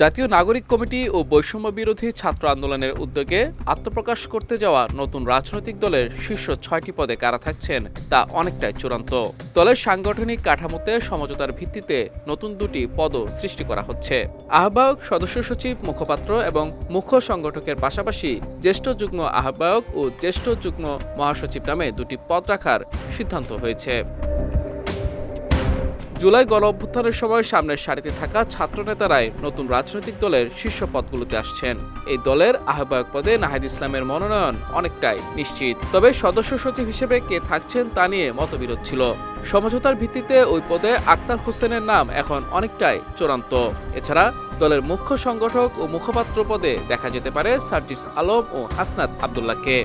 জাতীয় নাগরিক কমিটি ও বৈষম্য বিরোধী ছাত্র আন্দোলনের উদ্যোগে আত্মপ্রকাশ করতে যাওয়া নতুন রাজনৈতিক দলের শীর্ষ ছয়টি পদে কারা থাকছেন তা অনেকটাই চূড়ান্ত। দলের সাংগঠনিক কাঠামোতে সমঝোতার ভিত্তিতে নতুন দুটি পদও সৃষ্টি করা হচ্ছে। আহ্বায়ক, সদস্য সচিব, মুখপাত্র এবং মুখ্য সংগঠকের পাশাপাশি জ্যেষ্ঠ যুগ্ম আহ্বায়ক ও জ্যেষ্ঠ যুগ্ম মহাসচিব নামে দুটি পদ রাখার সিদ্ধান্ত হয়েছে। জুলাই গণ অভ্যুত্থানের সময় সামনের সারিতে থাকা ছাত্রনেতারাই নতুন রাজনৈতিক দলের শীর্ষ পদগুলোতে আসছেন। এই দলের আহ্বায়ক পদে নাহিদ ইসলামের মনোনয়ন অনেকটাই নিশ্চিত। তবে সদস্য সচিব হিসেবে কে থাকছেন তা নিয়ে মতবিরোধ ছিল। সমঝোতার ভিত্তিতে ওই পদে আক্তার হোসেনের নাম এখন অনেকটাই চূড়ান্ত। এছাড়া দলের মুখ্য সংগঠক ও মুখপাত্র পদে দেখা যেতে পারে সার্জিস আলম ও হাসনাত আবদুল্লাহকে।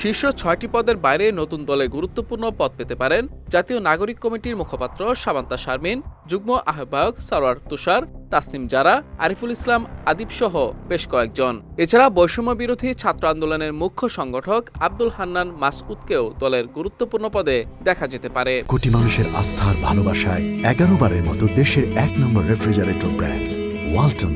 শীর্ষ ছয়টি পদের বাইরে নতুন দলে গুরুত্বপূর্ণ পদ পেতে পারেন জাতীয় নাগরিক কমিটির মুখপাত্র সামান্তা শারমিন, যুগ্ম আহ্বায়ক সারোয়ার তুষার, তাসনিম জারা, আরিফুল ইসলাম, আদিব সহ বেশ কয়েকজন। এছাড়া বৈষম্য বিরোধী ছাত্র আন্দোলনের মুখ্য সংগঠক আব্দুল হান্নান মাসউদকেও দলের গুরুত্বপূর্ণ পদে দেখা যেতে পারে। কোটি মানুষের আস্থার ভালোবাসায় এগারো বারের মতো দেশের এক নম্বর রেফ্রিজারেটর ব্র্যান্ড, ওয়ালটন।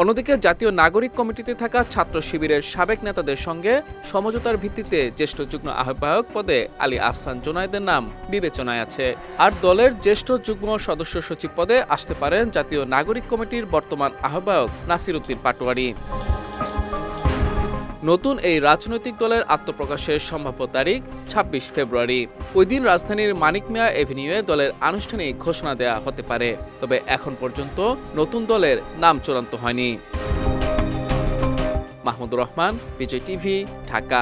অন্যদিকে জাতীয় নাগরিক কমিটিতে থাকা ছাত্র শিবিরের সাবেক নেতাদের সঙ্গে সমঝোতার ভিত্তিতে জ্যেষ্ঠ যুগ্ম আহ্বায়ক পদে আলী আহসান জোনায়েদের নাম বিবেচনায় আছে। আর দলের জ্যেষ্ঠ যুগ্ম সদস্য সচিব পদে আসতে পারেন জাতীয় নাগরিক কমিটির বর্তমান আহ্বায়ক নাসির উদ্দিন পাটোয়ারি। নতুন এই রাজনৈতিক দলের আত্মপ্রকাশের সম্ভাব্য তারিখ ২৬ ফেব্রুয়ারি। ওই দিন রাজধানীর মানিক মিয়া এভিনিউয়ে দলের আনুষ্ঠানিক ঘোষণা দেয়া হতে পারে। তবে এখন পর্যন্ত নতুন দলের নাম চূড়ান্ত হয়নি। মাহমুদুর রহমান, বিজয় টিভি, ঢাকা।